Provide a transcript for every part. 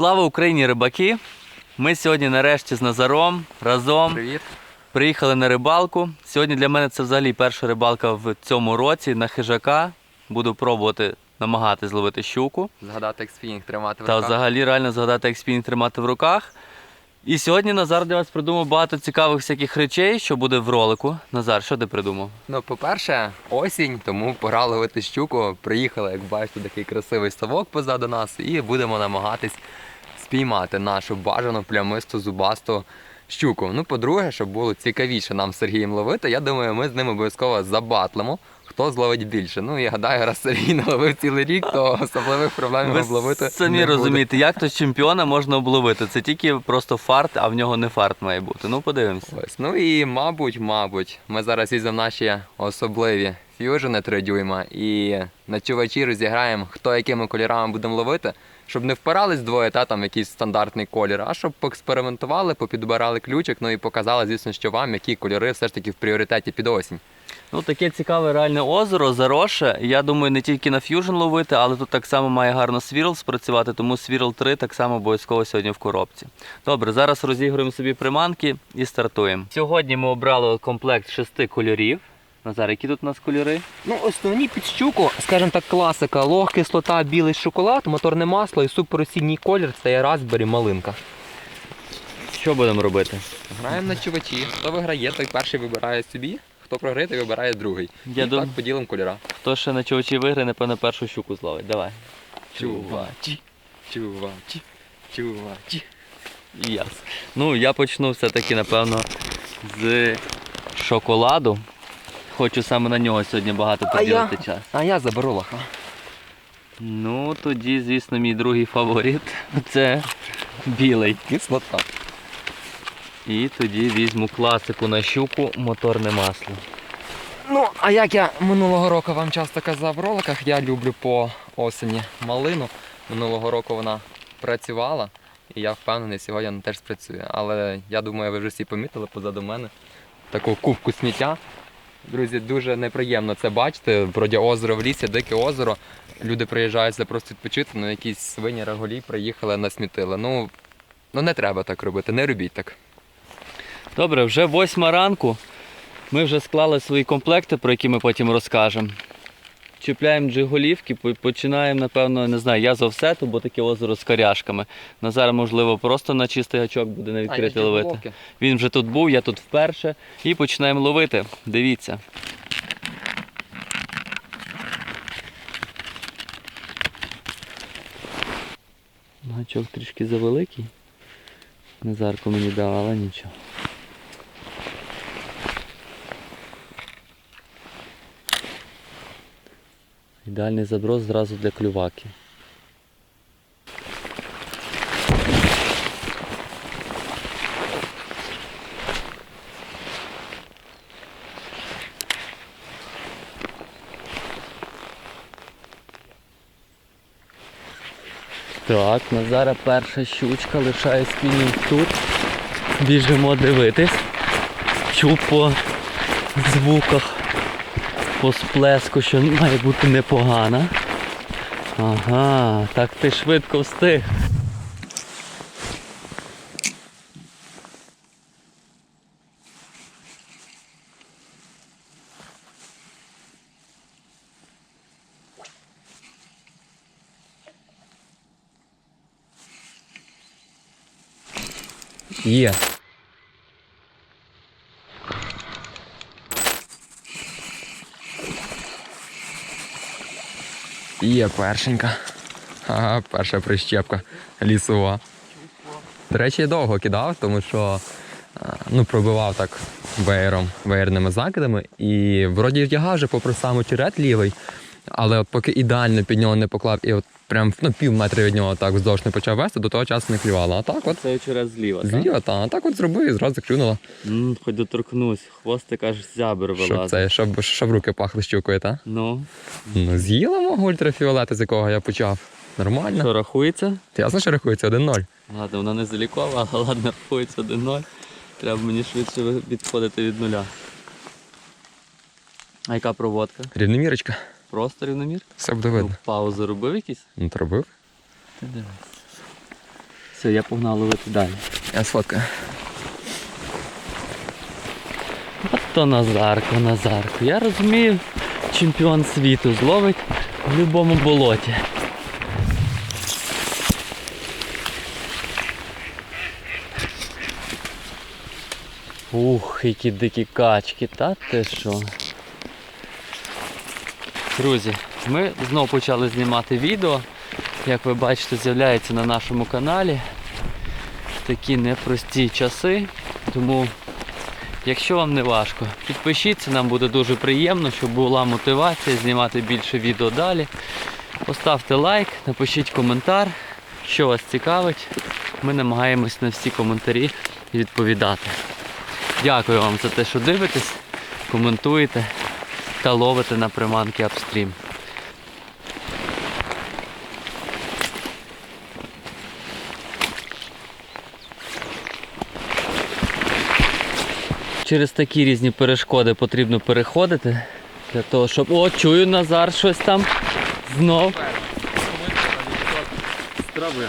Слава Україні, рибаки! Ми сьогодні нарешті з Назаром разом Привіт. приїхали на рибалку. Сьогодні для мене це взагалі перша рибалка в цьому році на хижака. Буду пробувати намагатись зловити щуку. Згадати, як спінінг тримати в Та руках. взагалі реально згадати, як тримати в руках. І сьогодні Назар для вас придумав багато цікавих всяких речей, що буде в ролику. Назар, що ти придумав? Ну, по-перше, осінь, тому пора ловити щуку. Приїхали, як бачите, такий красивий ставок позаду нас, і будемо намагатись спіймати нашу бажану плямисту зубасту щуку. Ну, по-друге, щоб було цікавіше нам з Сергієм ловити, я думаю, ми з ним обов'язково забатлимо. Хто зловить більше? Ну, я гадаю, раз Сергій не ловив цілий рік, то особливих проблем Ви зловити. самі не буде. розумієте, як то чемпіона можна обловити. Це тільки просто фарт, а в нього не фарт має бути. Ну, подивимося. Ось. Ну і мабуть, мабуть, ми зараз візьмемо наші особливі ф'южени 3 дюйма і на чувачі розіграємо, хто якими кольорами будемо ловити, щоб не впирались двоє та там якийсь стандартний колір, а щоб поекспериментували, попідбирали ключик, ну і показали, звісно, що вам, які кольори все ж таки в пріоритеті під осінь. Ну, таке цікаве реальне озеро, заросше. Я думаю, не тільки на ф'южн ловити, але тут так само має гарно свірл спрацювати, тому свірл 3 так само обов'язково сьогодні в коробці. Добре, зараз розігруємо собі приманки і стартуємо. Сьогодні ми обрали комплект шести кольорів. Назар, які тут у нас кольори? Ну, основні під щуку, скажімо так, класика, лог, кислота, білий шоколад, моторне масло і суперосінній колір це є разбері малинка. Що будемо робити? Граємо на чувачі. Хто виграє, той перший вибирає собі. Хто програє, той вибирає другий. Я і дум- так поділимо кольора. Хто ще на чувачі виграє, напевно, першу щуку зловить. Давай. Чувачі, чувачі, чувачі. Яс. Ну, я почну все-таки, напевно, з шоколаду. Хочу саме на нього сьогодні багато приділити час. А я заберу лоха. Ну, тоді, звісно, мій другий фаворит це білий. Кислота. І тоді візьму класику на щуку моторне масло. Ну, а як я минулого року вам часто казав в роликах, я люблю по осені малину. Минулого року вона працювала, і я впевнений, сьогодні вона теж спрацює. Але я думаю, ви вже всі помітили позаду мене таку кубку сміття. Друзі, дуже неприємно це бачити. Вроді озеро в лісі, дике озеро. Люди приїжджають сюди просто відпочити, ну якісь свині раголі приїхали, насмітили. Ну, ну не треба так робити, не робіть так. Добре, вже восьма ранку. Ми вже склали свої комплекти, про які ми потім розкажемо. Чіпляємо джиголівки, починаємо, напевно, не знаю, я з офсету, бо таке озеро з коряшками. Назар, можливо, просто на чистий гачок буде на відкритий ловити. Він вже тут був, я тут вперше. І починаємо ловити. Дивіться. Гачок трішки завеликий. Назарко мені дав, але нічого. Ідеальний заброс зразу для клюваки. Так, Назара перша щучка, лишає спінінг тут. Біжимо дивитись. Чув по звуках, по сплеску, що має бути непогана. Ага, так ти швидко встиг. Є. Є першенька. Ага, перша прищепка лісова. До речі, я довго кидав, тому що ну, пробивав так веєром, веєрними закидами. І вроді вдягав вже попри сам очерет лівий, але от поки ідеально під нього не поклав і от прям ну, пів метра від нього так вздовж не почав вести, до того часу не клювало. А так от Це через зліва. так? зліва, та, а так от зробив і зразу клюнуло. М, Хоч доторкнусь, хвостик аж зябер Щоб, вилазить. це, щоб, щоб руки пахли щукою, та? Ну, Ну, з'їла мого ультрафіолета, з якого я почав. Нормально. що рахується? Ти Ясно, що рахується 1-0. Ладно, вона не залікова, але ладно, рахується 1-0. Треба мені швидше відходити від нуля. А яка проводка? Рівномірочка. Просто рівномір? Все буде Ну, паузу робив якісь? Ну, то робив. Ти дивись. Все, я погнав ловити далі. Я сфоткаю. От то Назарко, Назарко. Я розумію, чемпіон світу зловить в будь-якому болоті. Ух, які дикі качки, та ти що. Друзі, ми знову почали знімати відео. Як ви бачите, з'являється на нашому каналі такі непрості часи. Тому Якщо вам не важко, підпишіться, нам буде дуже приємно, щоб була мотивація знімати більше відео далі. Поставте лайк, напишіть коментар, що вас цікавить. Ми намагаємось на всі коментарі відповідати. Дякую вам за те, що дивитесь, коментуєте та ловите на приманки апстрім. Через такі різні перешкоди потрібно переходити. Для того, щоб. О, чую Назар щось там знов.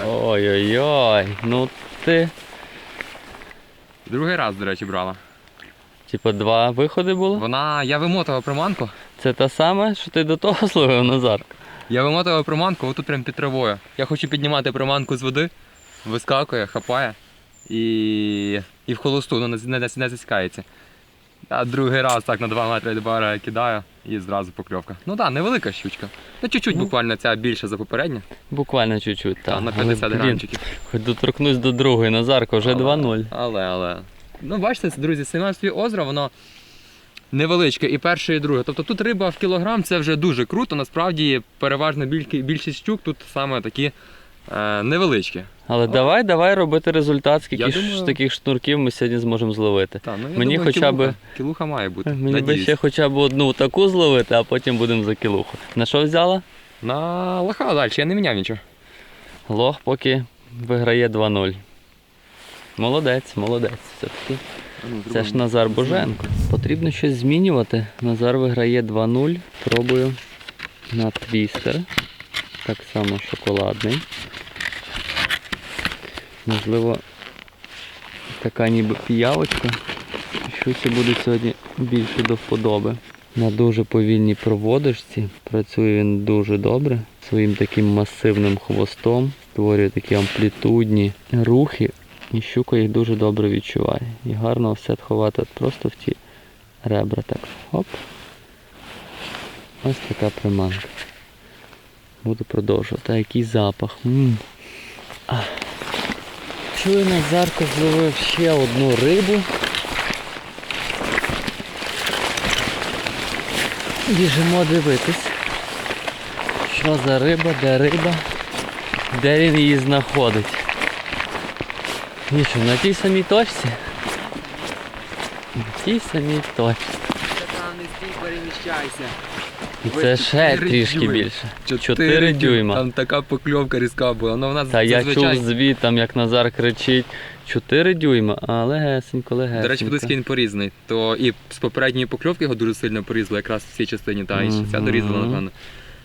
Ой-ой-ой, ну ти. Другий раз, до речі, брала. Типа два виходи було? Вона. Я вимотував приманку. Це та саме, що ти до того словив Назар. Я вимотував приманку, отут прям під травою. Я хочу піднімати приманку з води, вискакує, хапає і, і в холосту, ну не, не, не засікається. А другий раз так на 2 метри від берега кидаю і зразу покльовка. Ну так, невелика щучка. Ну чуть-чуть Ну. буквально ця більша за попередню. Буквально чуть-чуть. Та, на 50 блін, грамчиків. Хоч доторкнусь до другої Назарко, вже Але- 2-0. Але, але. Ну, бачите, друзі, Семенське озеро, воно невеличке і перше, і друге. Тобто тут риба в кілограм це вже дуже круто. Насправді переважна біль- більшість щук тут саме такі е, невеличкі. Але давай, давай робити результат, скільки Я ж думаю- таких шнурків ми сьогодні зможемо зловити. Та, ну, я Мені думаю, хоча кілуха, кілуха має бути. Мені би ще хоча б одну таку зловити, а потім будемо за кілуху. На що взяла? На лоха далі, я не міняв нічого. Лох поки виграє 2-0. Молодець, молодець. Все-таки. Це ж Назар Боженко. Потрібно щось змінювати. Назар виграє 2-0. Пробую на твістер. Так само шоколадний. Можливо, така ніби піявочка. Щось буде сьогодні більше до вподоби. На дуже повільній проводочці. Працює він дуже добре. Своїм таким масивним хвостом. Створює такі амплітудні рухи. І щука їх дуже добре відчуває. І гарно офсет ховати просто в ті ребра. Так. Оп. Ось така приманка. Буду продовжувати. А який запах. Чую, Назарко зловив ще одну рибу. Біжимо дивитись. Що за риба, де риба, де він її знаходить. Нічого, на тій самій точці. На тій самій точці. Там не стій, переміщайся. І це ще трішки більше. 4 дюйма. Там така покльовка різка була. Ну, вона Та я чув звіт, там як Назар кричить 4 дюйма, а легесенько, легесенько. До речі, близький він порізаний. То і з попередньої покльовки його дуже сильно порізало, якраз в цій частині, та і ще ця дорізала, напевно.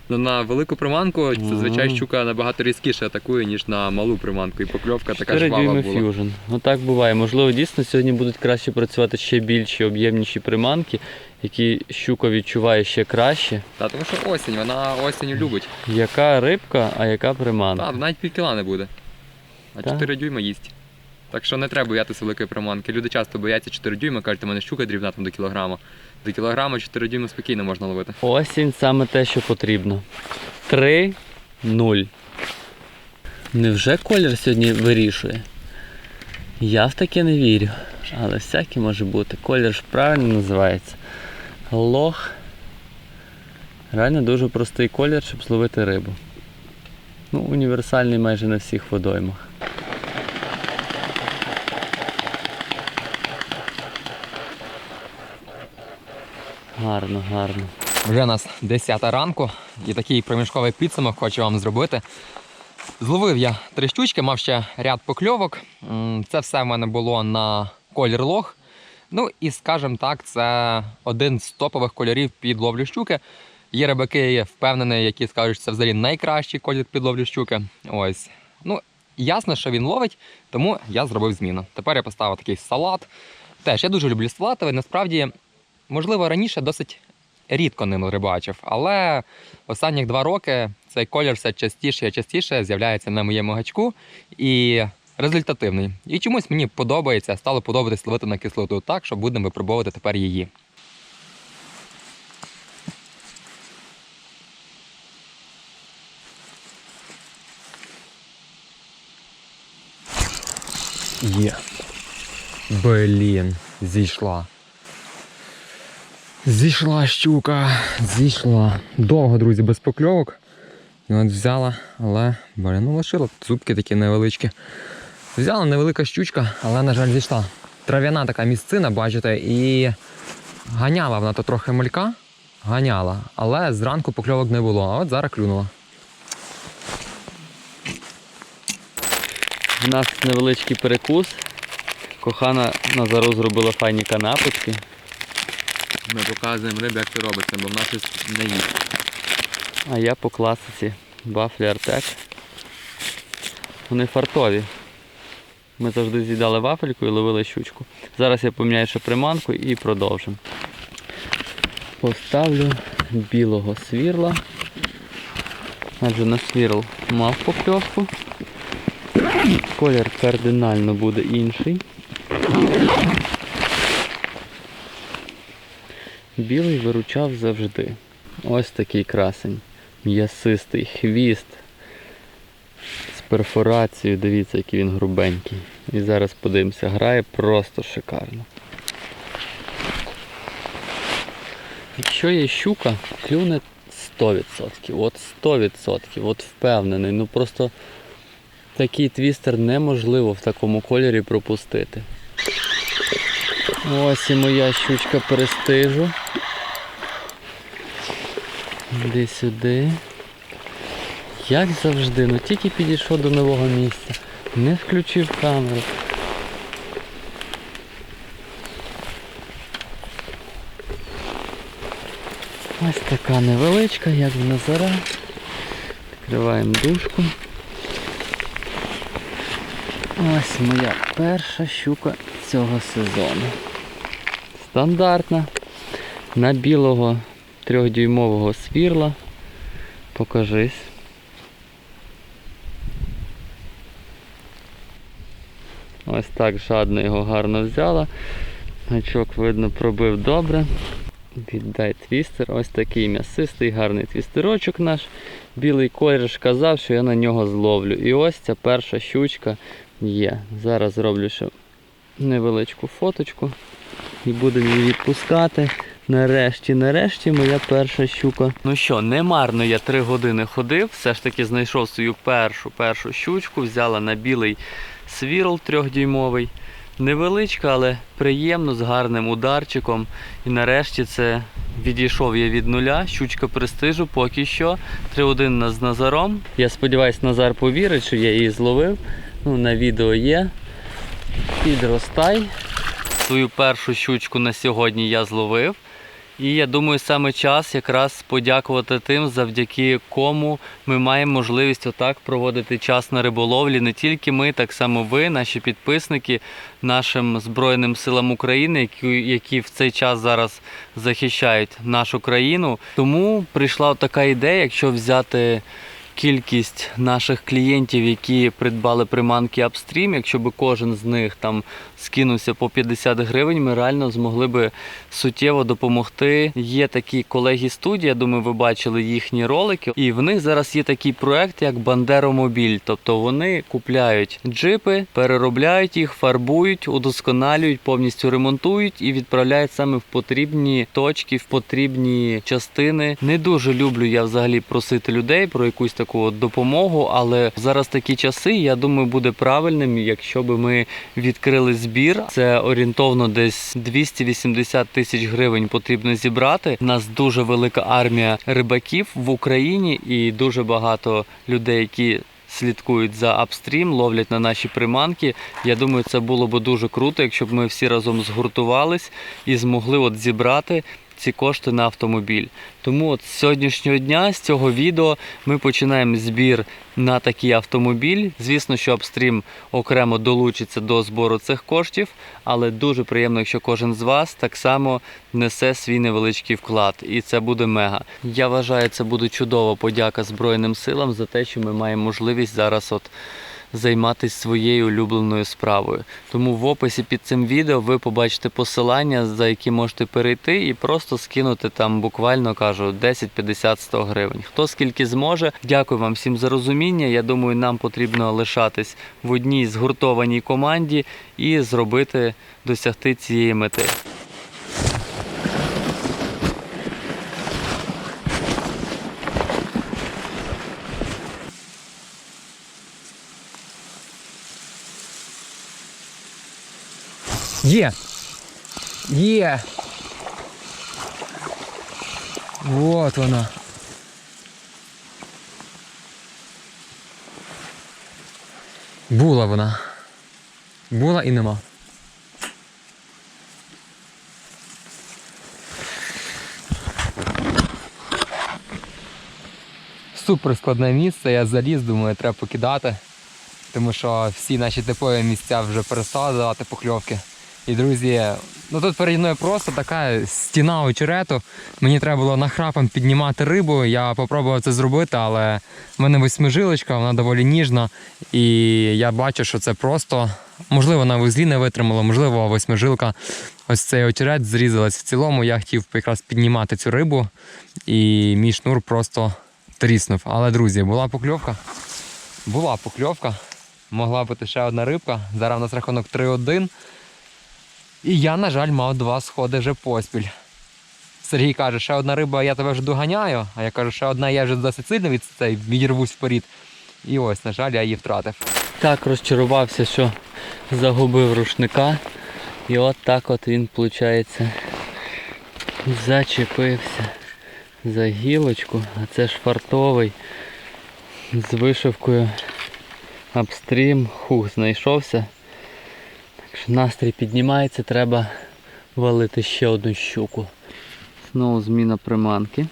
Ну на велику приманку зазвичай щука набагато різкіше атакує, ніж на малу приманку. І покльовка така 4 жвава була. фьюжн. Ну так буває. Можливо, дійсно сьогодні будуть краще працювати ще більші, об'ємніші приманки, які щука відчуває ще краще. Та тому що осінь, вона осінь любить. Яка рибка, а яка приманка. Та, навіть пів кіла не буде. А Та. 4 дюйма їсть. Так що не треба боятися великої приманки. Люди часто бояться 4 дюйма, кажуть, у мене щука дрібна там до кілограма. До кілограма 4 дюйма спокійно можна ловити. Осінь саме те, що потрібно. 3-0. Невже колір сьогодні вирішує? Я в таке не вірю. Але всяке може бути. Колір ж правильно називається. Лох. Реально дуже простий колір, щоб зловити рибу. Ну, універсальний майже на всіх водоймах. Гарно, гарно. Вже у нас 10 ранку і такий проміжковий підсумок хочу вам зробити. Зловив я три щучки, мав ще ряд покльовок. Це все в мене було на колір лох. Ну і скажімо так, це один з топових кольорів під ловлю щуки. Є рибаки, я впевнений, які скажуть, що це взагалі найкращий колір під ловлю щуки. Ось. Ну, ясно, що він ловить, тому я зробив зміну. Тепер я поставив такий салат. Теж я дуже люблю салати. Насправді, можливо, раніше досить рідко ним рибачив, але останні два роки цей колір все частіше і частіше з'являється на моєму гачку і результативний. І чомусь мені подобається, стало подобатись ловити на кислоту так, що будемо випробовувати тепер її. Є. Блін, зійшла. Зійшла щука, зійшла. Довго, друзі, без покльовок. І от взяла, але блін, ну лишила. Зубки такі невеличкі. Взяла невелика щучка, але, на жаль, зійшла. Трав'яна така місцина, бачите, і ганяла вона то трохи малька. Ганяла, але зранку покльовок не було, а от зараз клюнула. У нас невеличкий перекус. Кохана Назару зробила файні канапочки. Ми показуємо риб, як це робиться, бо в нас не їсть. А я по класиці Бафлі Артек. Вони фартові. Ми завжди з'їдали вафельку і ловили щучку. Зараз я поміняю ще приманку і продовжимо. Поставлю білого свірла. Адже на свірл мав покльовку. Колір кардинально буде інший. Білий виручав завжди. Ось такий красень. М'ясистий хвіст. З перфорацією, дивіться, який він грубенький. І зараз подивимося, грає просто шикарно. Якщо є щука, клюне 100%. От 100%. От впевнений. Ну просто такий твістер неможливо в такому кольорі пропустити. Ось і моя щучка перестижу. Іди сюди. Як завжди, ну тільки підійшов до нового місця. Не включив камеру. Ось така невеличка, як в Назара. Відкриваємо дужку. Ось моя перша щука цього сезону. Стандартна. На білого трьохдюймового свірла. Покажись. Ось так жадно його гарно взяла. Гачок, видно, пробив добре. Віддай твістер. Ось такий м'ясистий, гарний твістерочок наш. Білий колір казав, що я на нього зловлю. І ось ця перша щучка є. Зараз зроблю ще невеличку фоточку і будемо її відпускати. Нарешті, нарешті моя перша щука. Ну що, не марно я три години ходив, все ж таки знайшов свою першу першу щучку, взяла на білий свірл трьохдюймовий. Невеличка, але приємно, з гарним ударчиком. І нарешті це відійшов я від нуля. Щучка престижу поки що. 3-1 з Назаром. Я сподіваюся, Назар повірить, що я її зловив. Ну, на відео є. Підростай. Свою першу щучку на сьогодні я зловив. І я думаю, саме час якраз подякувати тим, завдяки кому ми маємо можливість отак проводити час на риболовлі. Не тільки ми, так само ви, наші підписники, нашим Збройним силам України, які, які в цей час зараз захищають нашу країну. Тому прийшла така ідея, якщо взяти кількість наших клієнтів, які придбали приманки Upstream, якщо би кожен з них там скинувся по 50 гривень, ми реально змогли би суттєво допомогти. Є такі колеги студії, я думаю, ви бачили їхні ролики, і в них зараз є такий проект, як Бандеромобіль. Тобто вони купляють джипи, переробляють їх, фарбують, удосконалюють, повністю ремонтують і відправляють саме в потрібні точки, в потрібні частини. Не дуже люблю я взагалі просити людей про якусь таку от допомогу, але зараз такі часи, я думаю, буде правильним, якщо би ми відкрили збір. Це орієнтовно десь 280 тисяч гривень потрібно зібрати. У нас дуже велика армія рибаків в Україні і дуже багато людей, які слідкують за апстрім, ловлять на наші приманки. Я думаю, це було б дуже круто, якщо б ми всі разом згуртувались і змогли от зібрати ці кошти на автомобіль. Тому от з сьогоднішнього дня, з цього відео, ми починаємо збір на такий автомобіль. Звісно, що апстрім окремо долучиться до збору цих коштів, але дуже приємно, якщо кожен з вас так само несе свій невеличкий вклад, і це буде мега. Я вважаю, це буде чудова подяка Збройним силам за те, що ми маємо можливість зараз от займатися своєю улюбленою справою. Тому в описі під цим відео ви побачите посилання, за які можете перейти і просто скинути там буквально кажу 10, 50, 100 гривень. Хто скільки зможе. Дякую вам всім за розуміння. Я думаю, нам потрібно лишатись в одній згуртованій команді і зробити досягти цієї мети. Є! Є! Вот вона. Була вона. Була і нема. Супер складне місце, я заліз, думаю, треба покидати. Тому що всі наші типові місця вже перестали давати покльовки. І друзі, ну тут переді мною просто така стіна очерету. Мені треба було нахрапом піднімати рибу. Я спробував це зробити, але в мене восьмижилочка, вона доволі ніжна. І я бачу, що це просто, можливо, на вузлі не витримало, можливо, восьмижилка. Ось цей очерет зрізалась в цілому. Я хотів якраз піднімати цю рибу, і мій шнур просто тріснув. Але, друзі, була покльовка. Була покльовка. Могла бути ще одна рибка. Зараз у нас рахунок 3-1. І я, на жаль, мав два сходи вже поспіль. Сергій каже, ще одна риба, я тебе вже доганяю, а я кажу, ще одна я вже досить сильно від цей відірвусь вперед. І ось, на жаль, я її втратив. Так розчарувався, що загубив рушника. І от так от він, виходить, зачепився за гілочку, а це ж фартовий з вишивкою апстрім. Хух, знайшовся. Настрій піднімається, треба валити ще одну щуку. Знову зміна приманки.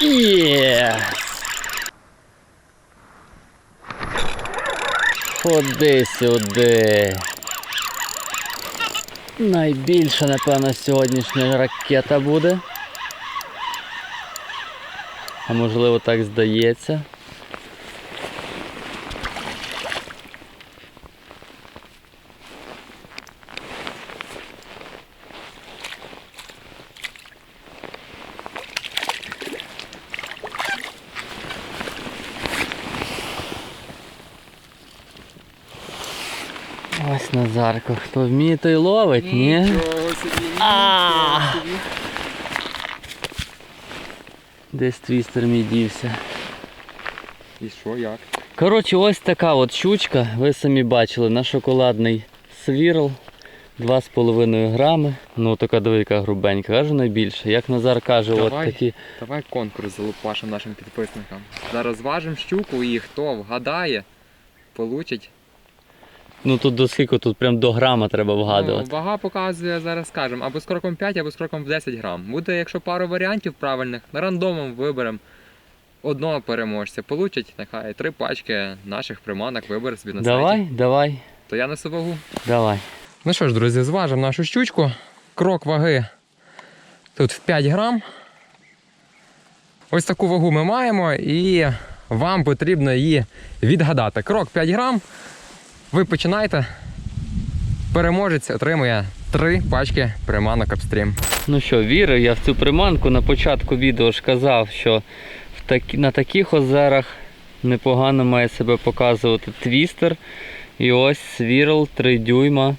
Є! Ходи сюди. Найбільша, напевно, сьогоднішня ракета буде. А можливо так здається. Ось Назарко, хто вміє, той ловить, ні? Десь твістер мій дівся. І що, як? Коротше, ось така от щучка, ви самі бачили, на шоколадний свірл. 2,5 грами. Ну така дивика грубенька, кажу найбільше. Як Назар каже, Давай. от такі. Давай конкурс залупашим нашим підписникам. Зараз зважимо щуку і хто вгадає, получить. Ну тут до скільки, тут прям до грама треба Ну, вгадувати. вага показує, зараз скажемо, або з кроком 5, або з кроком в 10 грам. Буде, якщо пару варіантів правильних, на рандомом виберемо одного переможця. Получать нехай три пачки наших приманок вибере собі на давай, сайті. давай, То я несу вагу. давай. Ну що ж, друзі, зважимо нашу щучку. Крок ваги тут в 5 грам. Ось таку вагу ми маємо і вам потрібно її відгадати. Крок 5 грам. Ви починаєте. Переможець отримує 3 пачки приманок апстрім. Ну що, вірив я в цю приманку. На початку відео ж казав, що в такі, на таких озерах непогано має себе показувати твістер. І ось свірл 3 дюйма.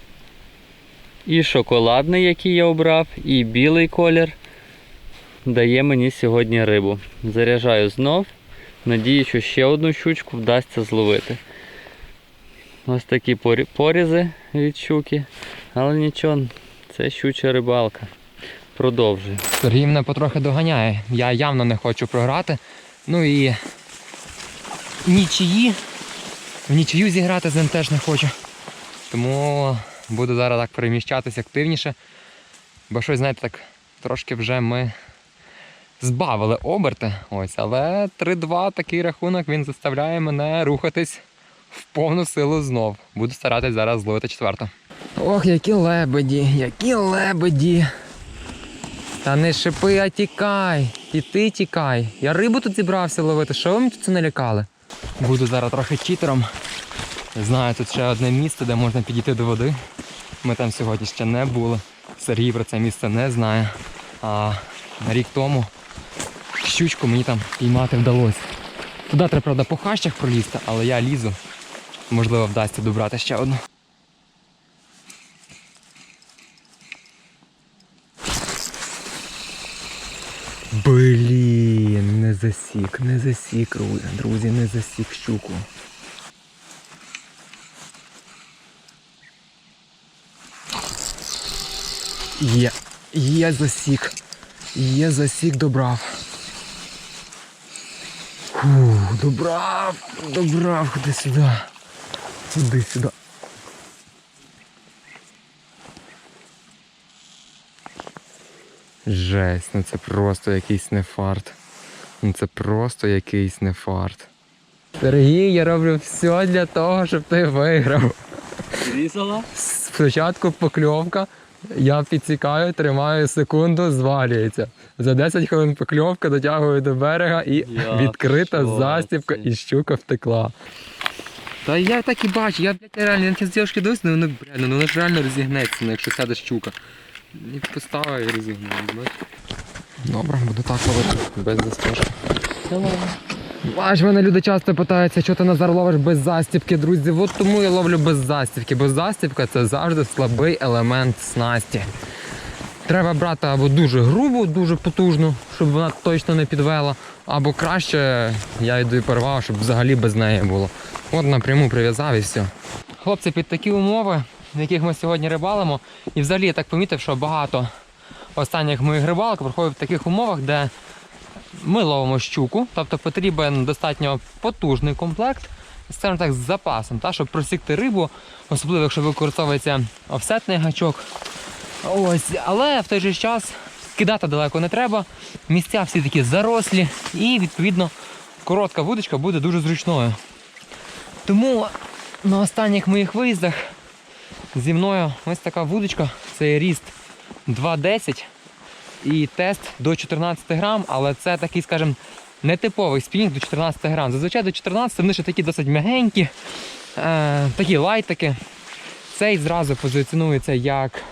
І шоколадний, який я обрав, і білий колір дає мені сьогодні рибу. Заряджаю знов. Надію, що ще одну щучку вдасться зловити. Ось такі порізи від щуки. Але нічого, Це щуча рибалка. Продовжуй. Сергій мене потрохи доганяє. Я явно не хочу програти. Ну і нічиї. В нічию зіграти з ним теж не хочу. Тому буду зараз так переміщатися активніше. Бо щось, знаєте, так трошки вже ми збавили оберти. Ось, але 3-2 такий рахунок він заставляє мене рухатись в повну силу знов. Буду старатись зараз зловити четверту. Ох, які лебеді, які лебеді. Та не шипи, а тікай. І ти тікай. Я рибу тут зібрався ловити. Що ви мені тут це налякали? Буду зараз трохи читером. Знаю, тут ще одне місце, де можна підійти до води. Ми там сьогодні ще не були. Сергій про це місце не знає. А рік тому щучку мені там піймати вдалося. Туди треба, правда, по хащах пролізти, але я лізу. Можливо, вдасться добрати ще одну. Блін, не засік, не засік, друзі, не засік щуку. Є, є засік. Є засік, добрав. Фух, добрав, добрав, ходи сюди. Ходи сюди. Жесть, ну це просто якийсь не фарт. Ну це просто якийсь не фарт. Сергій, я роблю все для того, щоб ти виграв. Різала? Спочатку покльовка, я підсікаю, тримаю секунду, звалюється. За 10 хвилин покльовка дотягую до берега і Я відкрита шоці. застібка, і щука втекла. Та я так і бачу, я блядь, реально я на ті дівчатки дивлюсь, ну воно, блядь, ну воно ж реально розігнеться, ну, якщо сяде щука. І поставив і розігнув, бачиш. Добре, буду так ловити, без застежки. Бач, мене люди часто питаються, що ти Назар ловиш без застібки, друзі. От тому я ловлю без застібки, бо застібка це завжди слабий елемент снасті. Треба брати або дуже грубу, дуже потужну, щоб вона точно не підвела, або краще я йду і порвав, щоб взагалі без неї було. От напряму прив'язав і все. Хлопці, під такі умови, в яких ми сьогодні рибалимо, і взагалі я так помітив, що багато останніх моїх рибалок проходять в таких умовах, де ми ловимо щуку, тобто потрібен достатньо потужний комплект, скажімо так, з запасом, та, щоб просікти рибу, особливо якщо використовується офсетний гачок. Ось, але в той же час кидати далеко не треба. Місця всі такі зарослі, і відповідно коротка вудочка буде дуже зручною. Тому на останніх моїх виїздах зі мною ось така вудочка, це ріст 2,10 і тест до 14 грам, але це такий, скажімо, нетиповий спінінг до 14 грам. Зазвичай до 14 вони ще такі досить м'ягенькі, е, такі лайтики. Цей зразу позиціонується як,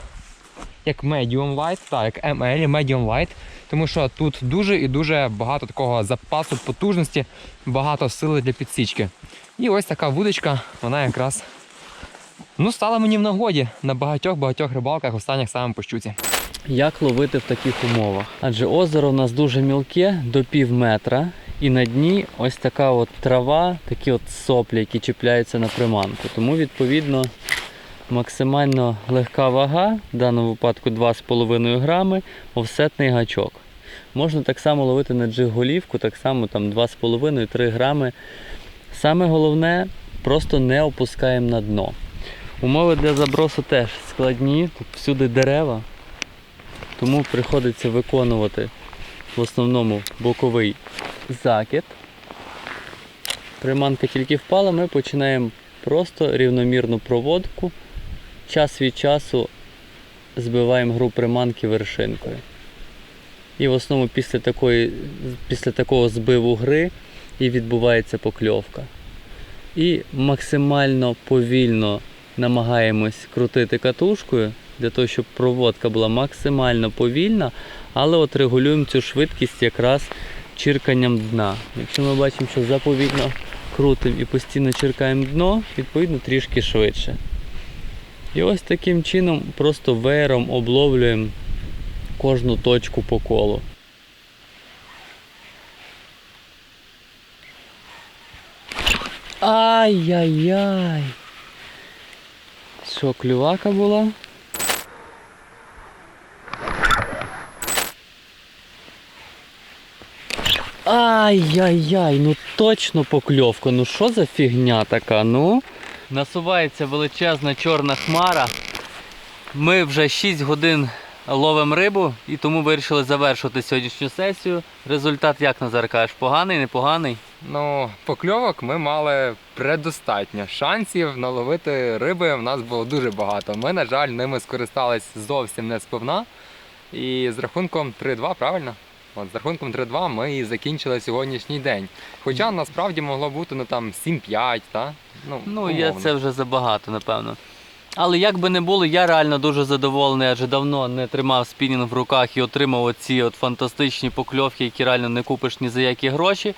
як medium light, так, як ML, medium light, тому що тут дуже і дуже багато такого запасу потужності, багато сили для підсічки. І ось така вудочка, вона якраз ну, стала мені в нагоді на багатьох-багатьох рибалках останніх саме по щуці. Як ловити в таких умовах? Адже озеро у нас дуже мілке, до пів метра, і на дні ось така от трава, такі от соплі, які чіпляються на приманку. Тому, відповідно, максимально легка вага, в даному випадку 2,5 грами, офсетний гачок. Можна так само ловити на джиг-голівку, так само там 2,5-3 грами. Саме головне, просто не опускаємо на дно. Умови для забросу теж складні, тут всюди дерева, тому приходиться виконувати в основному боковий закид. Приманка тільки впала, ми починаємо просто рівномірну проводку. Час від часу збиваємо гру приманки вершинкою. І в основному після, такої, після такого збиву гри і відбувається покльовка. І максимально повільно намагаємось крутити катушкою для того, щоб проводка була максимально повільна, але от регулюємо цю швидкість якраз чирканням дна. Якщо ми бачимо, що заповільно крутимо і постійно чиркаємо дно, відповідно трішки швидше. І ось таким чином просто веєром обловлюємо кожну точку по колу. Ай-яй-яй. Все, клювака була? Ай-яй-яй, ну точно покльовка, ну що за фігня така, ну? Насувається величезна чорна хмара. Ми вже 6 годин ловимо рибу і тому вирішили завершити сьогоднішню сесію. Результат, як Назар кажеш, поганий, непоганий? Ну, покльовок ми мали предостатньо. Шансів наловити риби в нас було дуже багато. Ми, на жаль, ними скористались зовсім не сповна. І з рахунком 3-2, правильно? От, з рахунком 3-2 ми і закінчили сьогоднішній день. Хоча насправді могло бути ну, там 7-5, та? Ну, Ну, я це вже забагато, напевно. Але як би не було, я реально дуже задоволений, адже давно не тримав спінінг в руках і отримав оці от фантастичні покльовки, які реально не купиш ні за які гроші.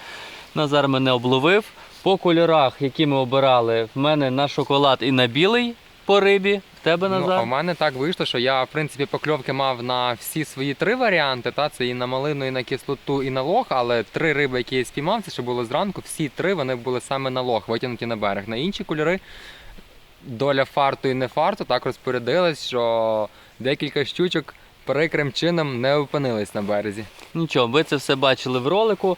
Назар мене обловив. По кольорах, які ми обирали, в мене на шоколад і на білий по рибі. В тебе Ну, а в мене так вийшло, що я в принципі покльовки мав на всі свої три варіанти. Та це і на малину, і на кислоту, і на лох. Але три риби, які я спіймав, це ще було зранку. Всі три вони були саме на лох, витягнуті на берег. На інші кольори доля фарту і не фарту так розпорядилась, що декілька щучок прикрим чином не опинились на березі. Нічого, ви це все бачили в ролику.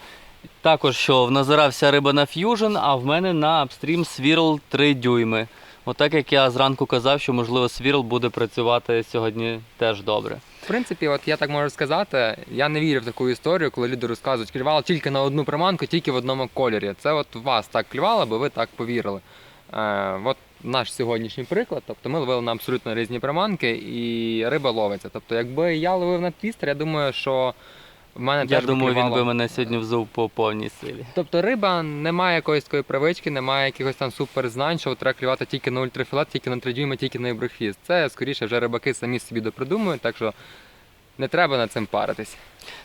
Також що в Назара вся риба на ф'южн, а в мене на апстрім свірл 3 дюйми. Отак як я зранку казав, що можливо свірл буде працювати сьогодні теж добре. В принципі, от я так можу сказати, я не вірю в таку історію, коли люди розказують, клювало тільки на одну приманку, тільки в одному кольорі. Це от вас так клювало, бо ви так повірили. Е, от наш сьогоднішній приклад. Тобто ми ловили на абсолютно різні приманки і риба ловиться. Тобто, якби я ловив на твістер, я думаю, що в мене Я теж думаю, він би мене сьогодні взув по повній силі. Тобто риба не має якоїсь такої привички, немає якихось там суперзнань, що треба клювати тільки на ультрафілат, тільки на тридюйми, тільки на іброхвіст. Це скоріше вже рибаки самі собі допридумують, так що не треба над цим паритись.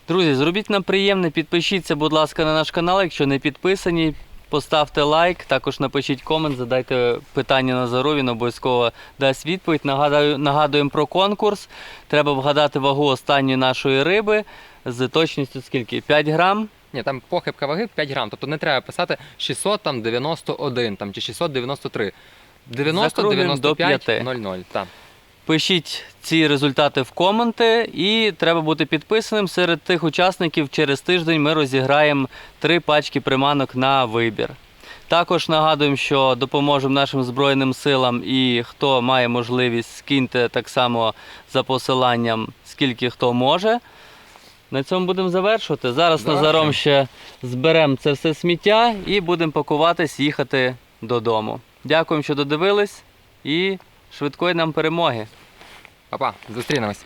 Друзі, зробіть нам приємне, підпишіться, будь ласка, на наш канал, якщо не підписані. Поставте лайк, також напишіть комент, задайте питання Назару, він обов'язково дасть відповідь. Нагадаю, нагадуємо про конкурс. Треба вгадати вагу останньої нашої риби з точністю скільки? 5 грам. Ні, там похибка ваги 5 грам, тобто не треба писати 691 там, чи 693. 90, Закруглюємо 95, 00. Так. Пишіть ці результати в коменти, і треба бути підписаним. Серед тих учасників через тиждень ми розіграємо три пачки приманок на вибір. Також нагадуємо, що допоможемо нашим Збройним силам і хто має можливість, скиньте так само за посиланням, скільки хто може. На цьому будемо завершувати. Зараз Давай. Назаром ще зберемо це все сміття і будемо пакуватись, їхати додому. Дякуємо, що додивились і швидкої нам перемоги. Па-па, зустрінемось.